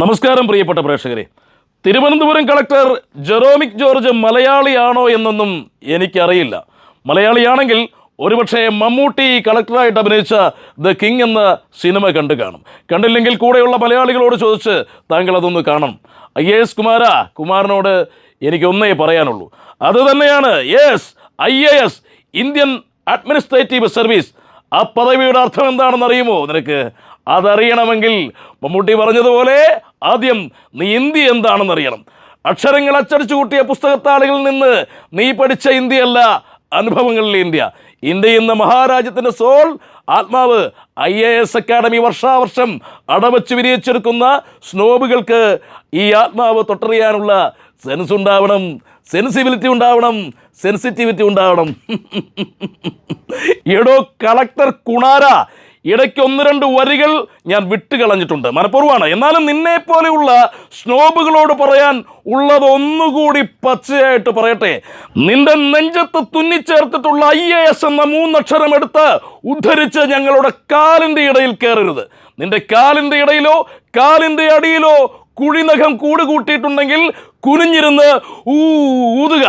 നമസ്കാരം പ്രിയപ്പെട്ട പ്രേക്ഷകരെ. തിരുവനന്തപുരം കളക്ടർ ജെറോമിക് ജോർജ് മലയാളിയാണോ എന്നൊന്നും എനിക്കറിയില്ല. മലയാളിയാണെങ്കിൽ ഒരുപക്ഷെ മമ്മൂട്ടി കളക്ടറായിട്ട് അഭിനയിച്ച ദ കിങ് എന്ന സിനിമ കണ്ടു കാണും. കണ്ടില്ലെങ്കിൽ കൂടെയുള്ള മലയാളികളോട് ചോദിച്ച് താങ്കൾ അതൊന്ന് കാണണം. ഐ എ എസ് കുമാര കുമാരനോട് എനിക്കൊന്നേ പറയാനുള്ളൂ. അത് തന്നെയാണ് yes I A S Indian administrative service. ആ പദവിയുടെ അർത്ഥം എന്താണെന്ന് അറിയുമോ നിനക്ക്? അതറിയണമെങ്കിൽ മമ്മൂട്ടി പറഞ്ഞതുപോലെ ആദ്യം നീ ഇന്ത്യ എന്താണെന്ന് അറിയണം അക്ഷരങ്ങൾ അച്ചടിച്ചു കൂട്ടിയ പുസ്തകത്താളുകളിൽ നിന്ന് നീ പഠിച്ച ഇന്ത്യയല്ല അനുഭവങ്ങളിലെ ഇന്ത്യ. ഇന്ത്യ എന്ന മഹാരാജ്യത്തിന്റെ സോൾ ആത്മാവ് ഐ എ എസ് അക്കാഡമി വർഷാവർഷം അടവച്ച് വിരിയിച്ചെടുക്കുന്ന സ്നോബുകൾക്ക് ഈ ആത്മാവ് തൊട്ടറിയാനുള്ള സെൻസ് ഉണ്ടാവണം സെൻസിബിലിറ്റി ഉണ്ടാവണം സെൻസിറ്റിവിറ്റി ഉണ്ടാവണം. എടോ കളക്ടർ കുണാര ഇടയ്ക്ക് ഒന്ന് രണ്ട് വരികൾ ഞാൻ വിട്ടുകളഞ്ഞിട്ടുണ്ട്. മനഃപൂർവമാണ്. എന്നാലും നിന്നെ പോലെയുള്ള സ്നോബുകളോട് പറയാൻ ഉള്ളത് ഒന്നുകൂടി പച്ചയായിട്ട് പറയട്ടെ. നിന്റെ നെഞ്ചത്ത് തുന്നിച്ചേർത്തിട്ടുള്ള ഐ എ എസ് എന്ന മൂന്നക്ഷരം എടുത്ത് ഉദ്ധരിച്ച് ഞങ്ങളുടെ കാലിന്റെ ഇടയിൽ കയറരുത്. നിന്റെ കാലിന്റെ ഇടയിലോ കാലിന്റെ അടിയിലോ കുഴിനഖം കൂട് കൂട്ടിയിട്ടുണ്ടെങ്കിൽ കുനിഞ്ഞിരുന്ന് ഊതുക.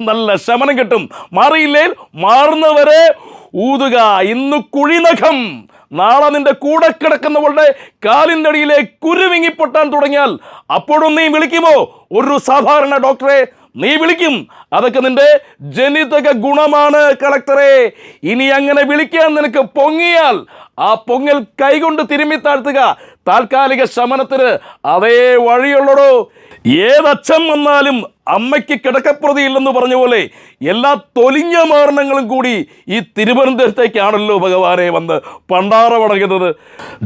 നല്ല ശമനം കിട്ടും. മാറിയില്ലേൽ മാറുന്നവരെ ഊതുക ഇന്ന് കുഴിനഖം. നാളെ നിന്റെ കൂടെ കിടക്കുന്നവളുടെ കാലിന്റെ അടിയിലെ കുരുവിങ്ങിപ്പൊട്ടാൻ തുടങ്ങിയാൽ അപ്പോഴും നീ വിളിക്കുമോ? ഒരു സാധാരണ ഡോക്ടറെ നീ വിളിക്കും. അതൊക്കെ നിന്റെ ജനിതക ഗുണമാണ് കളക്ടറെ ഇനി അങ്ങനെ വിളിക്കാൻ നിനക്ക് പൊങ്ങിയാൽ ആ പൊങ്ങൽ കൈകൊണ്ട് തിരുമ്മി താഴ്ത്തുക. താൽക്കാലിക ശമനത്തിന് അതേ വഴിയുള്ളടോ. ഏതച്ഛൻ വന്നാലും അമ്മയ്ക്ക് കിടക്കപ്രതിയില്ലെന്ന് പറഞ്ഞ പോലെ എല്ലാ തൊലിഞ്ഞ മരണങ്ങളും കൂടി ഈ തിരുവനന്തപുരത്തേക്കാണല്ലോ ഭഗവാനെ വന്ന് പണ്ടാറമടങ്ങുന്നത്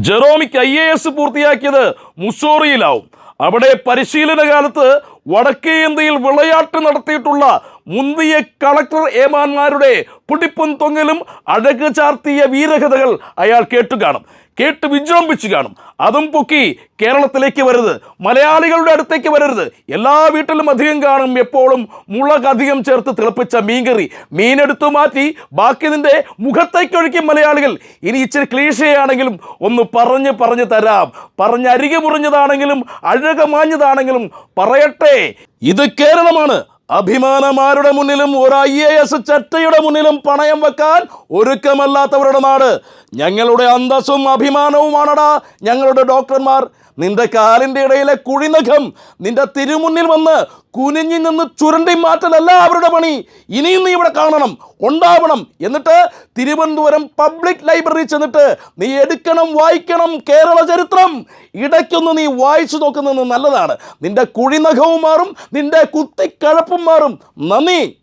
ജെറോമിക്ക് ഐ എ എസ് പൂർത്തിയാക്കിയത് മുസോറിയിലാവും. അവിടെ പരിശീലന കാലത്ത് വടക്കേ ഇന്ത്യയിൽ വിളയാട്ട് നടത്തിയിട്ടുള്ള മുന്തിയ കളക്ടർ ഏമാന്മാരുടെ പുടിപ്പും തൊങ്ങലും അഴക് ചാർത്തിയ വീരകഥകൾ അയാൾ കേട്ടു കാണും. കേട്ട് വിജൃംഭിച്ചു കാണും. അതും പൊക്കി കേരളത്തിലേക്ക് വരരുത്. മലയാളികളുടെ അടുത്തേക്ക് വരരുത്. എല്ലാ വീട്ടിലും അധികം കാണും. എപ്പോഴും മുളക് അധികം ചേർത്ത് തിളപ്പിച്ച മീൻകറി. മീനെടുത്തു മാറ്റി ബാക്കി നിന്റെ മുഖത്തേക്കൊഴുക്കി മലയാളികൾ. ഇനി ഇച്ചിരി ക്ലീശയാണെങ്കിലും ഒന്ന് പറഞ്ഞ് പറഞ്ഞ് തരാം. പറഞ്ഞ് അരികെ മുറിഞ്ഞതാണെങ്കിലും അഴകമാഞ്ഞതാണെങ്കിലും പറയട്ടെ. ഇത് കേരളമാണ്. അഭിമാനമാരുടെ മുന്നിലും ഒരു ഐ എ എസ് ചട്ടയുടെ മുന്നിലും പണയം വെക്കാൻ ഒരുക്കമല്ലാത്തവരുടെ നാട്. ഞങ്ങളുടെ അന്തസ്സും അഭിമാനവുമാണടാ ഞങ്ങളുടെ ഡോക്ടർമാർ. നിന്റെ കാലിന്റെ ഇടയിലെ കുഴിനഖം നിന്റെ തിരുമുന്നിൽ വന്ന് കുനിഞ്ഞു നിന്ന് ചുരണ്ടി മാറ്റലല്ല അവരുടെ പണി. ഇനിയും നീ ഇവിടെ കാണണം ഉണ്ടാവണം. എന്നിട്ട് തിരുവനന്തപുരം പബ്ലിക് ലൈബ്രറി ചെന്നിട്ട് നീ എടുക്കണം വായിക്കണം കേരള ചരിത്രം. ഇടയ്ക്കൊന്ന് നീ വായിച്ചു നോക്കുന്നത് നല്ലതാണ്. നിന്റെ കുഴിനഖവും മാറും നിന്റെ കുത്തിക്കഴപ്പും മാറും. നന്ദി.